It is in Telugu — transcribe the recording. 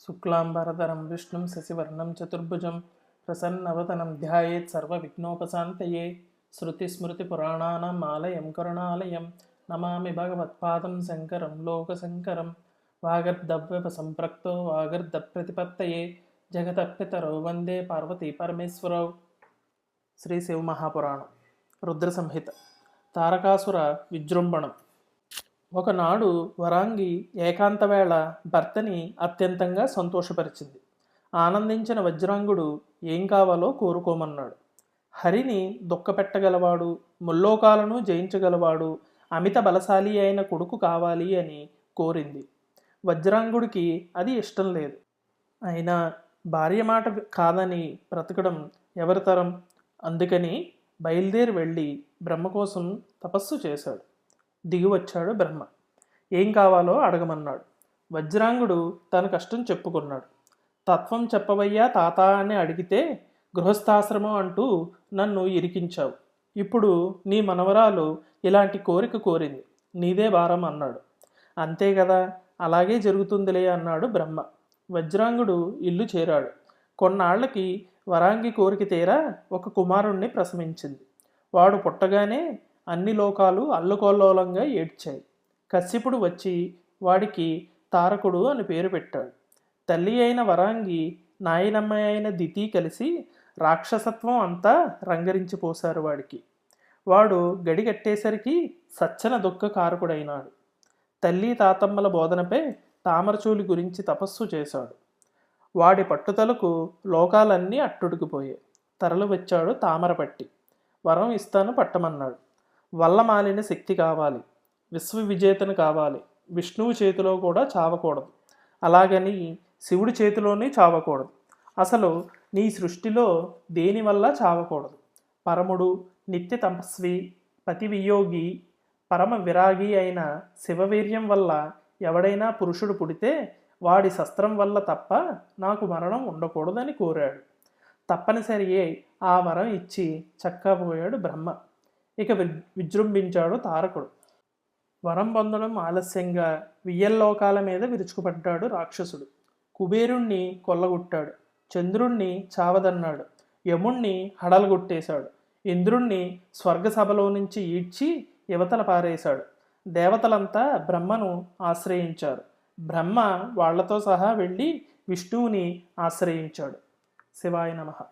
శుక్లాంబరధరం విష్ణుం శశివర్ణం చతుర్భుజం ప్రసన్నవతనం ధ్యాయేత్ సర్వవిఘ్నోపశాంతయే. శృతిస్మృతిపురాణానాం ఆలయం కరుణాలయం నమామి భగవత్పాదం శంకరం లోకశంకరం వాగర్ధవ్యప సంప్రక్తో వాగర్ధప్రతిపత్తయే. జగతపితరౌ వందే పార్వతీ పరమేశ్వరౌ. శ్రీ శివమహాపురాణం రుద్ర సంహిత తారకాసుర విజృంభణం. ఒకనాడు వరాంగి ఏకాంతవేళ భర్తని అత్యంతంగా సంతోషపరిచింది. ఆనందించిన వజ్రాంగుడు ఏం కావాలో కోరుకోమన్నాడు. హరిని దుఃఖపెట్టగలవాడు ముల్లోకాలను జయించగలవాడు అమిత బలశాలి అయిన కొడుకు కావాలి అని కోరింది. వజ్రాంగుడికి అది ఇష్టం లేదు. అయినా భార్య మాట కాదని బ్రతకడం ఎవరి తరం? అందుకని బయలుదేరి వెళ్ళి బ్రహ్మ కోసం తపస్సు చేశాడు. దిగి వచ్చాడు బ్రహ్మ. ఏం కావాలో అడగమన్నాడు. వజ్రాంగుడు తన కష్టం చెప్పుకున్నాడు. తత్వం చెప్పవయ్యా తాత అని అడిగితే గృహస్థాశ్రమం అంటూ నన్ను ఇరికించావు. ఇప్పుడు నీ మనవరాలు ఇలాంటి కోరిక కోరింది. నీదే భారం అన్నాడు. అంతే కదా అలాగే జరుగుతుందిలే అన్నాడు బ్రహ్మ. వజ్రాంగుడు ఇల్లు చేరాడు. కొన్నాళ్ళకి వరాంగి కోరిక తీరా ఒక కుమారుణ్ణి ప్రసవించింది. వాడు పుట్టగానే అన్ని లోకాలు అల్లుకోల్లోలంగా ఏడ్చాయి. కశ్యపుడు వచ్చి వాడికి తారకుడు అని పేరు పెట్టాడు. తల్లి అయిన వరాంగి నాయనమ్మ అయిన దితి కలిసి రాక్షసత్వం అంతా రంగరించిపోశారు వాడికి. వాడు గడిగట్టేసరికి సచ్చన దుఃఖ కారకుడైనాడు. తల్లి తాతమ్మల బోధనపై తామరచూలి గురించి తపస్సు చేశాడు. వాడి పట్టుదలకు లోకాలన్నీ అట్టుడికిపోయాయి. తరలి వచ్చాడు తామరపట్టి. వరం ఇస్తాను పట్టమన్నాడు. వల్లమాలిన శక్తి కావాలి విశ్వ విజేతను కావాలి విష్ణువు చేతిలో కూడా చావకూడదు. అలాగని శివుడి చేతిలోనే చావకూడదు. అసలు నీ సృష్టిలో దేనివల్ల చావకూడదు? పరముడు నిత్య తపస్వి పతివియోగి పరమ విరాగి అయిన శివవీర్యం వల్ల ఎవడైనా పురుషుడు పుడితే వాడి శస్త్రం వల్ల తప్ప నాకు మరణం ఉండకూడదని కోరాడు. తప్పనిసరియే ఆ వరం ఇచ్చి చక్కబోయాడు బ్రహ్మ. ఇక వి విజృంభించాడు తారకుడు. వరం పొందడం ఆలస్యంగా వియ్యల్లోకాల మీద విరుచుకుపడ్డాడు రాక్షసుడు. కుబేరుణ్ణి కొల్లగొట్టాడు. చంద్రుణ్ణి చావదన్నాడు. యముణ్ణి హడలగొట్టేశాడు. ఇంద్రుణ్ణి స్వర్గసభలో నుంచి ఈడ్చి యువతల పారేశాడు. దేవతలంతా బ్రహ్మను ఆశ్రయించారు. బ్రహ్మ వాళ్ళతో సహా వెళ్ళి విష్ణువుని ఆశ్రయించాడు. శివాయ నమః.